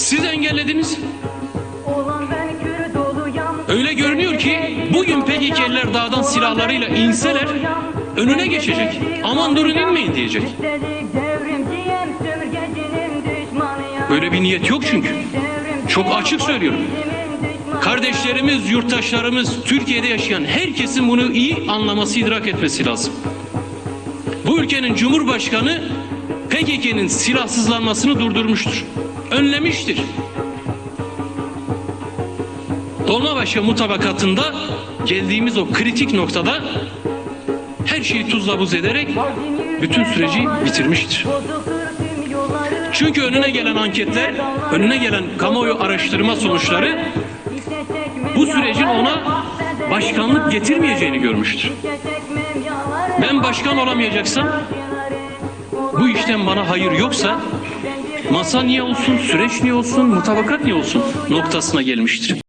Siz engellediniz. Öyle görünüyor ki bugün PKK'liler dağdan silahlarıyla inseler önüne geçecek. Aman durun inmeyin diyecek. Böyle bir niyet yok çünkü. Çok açık söylüyorum. Kardeşlerimiz, yurttaşlarımız, Türkiye'de yaşayan herkesin bunu iyi anlaması, idrak etmesi lazım. Bu ülkenin Cumhurbaşkanı PKK'nın silahsızlanmasını durdurmuştur. Önlemiştir. Dolmabahçe mutabakatında geldiğimiz o kritik noktada her şeyi tuzla buz ederek bütün süreci bitirmiştir. Çünkü önüne gelen anketler, önüne gelen kamuoyu araştırma sonuçları bu sürecin ona başkanlık getirmeyeceğini görmüştür. Ben başkan olamayacaksam bu işten bana hayır yoksa masa niye olsun, süreç niye olsun, mutabakat niye olsun noktasına gelmiştir.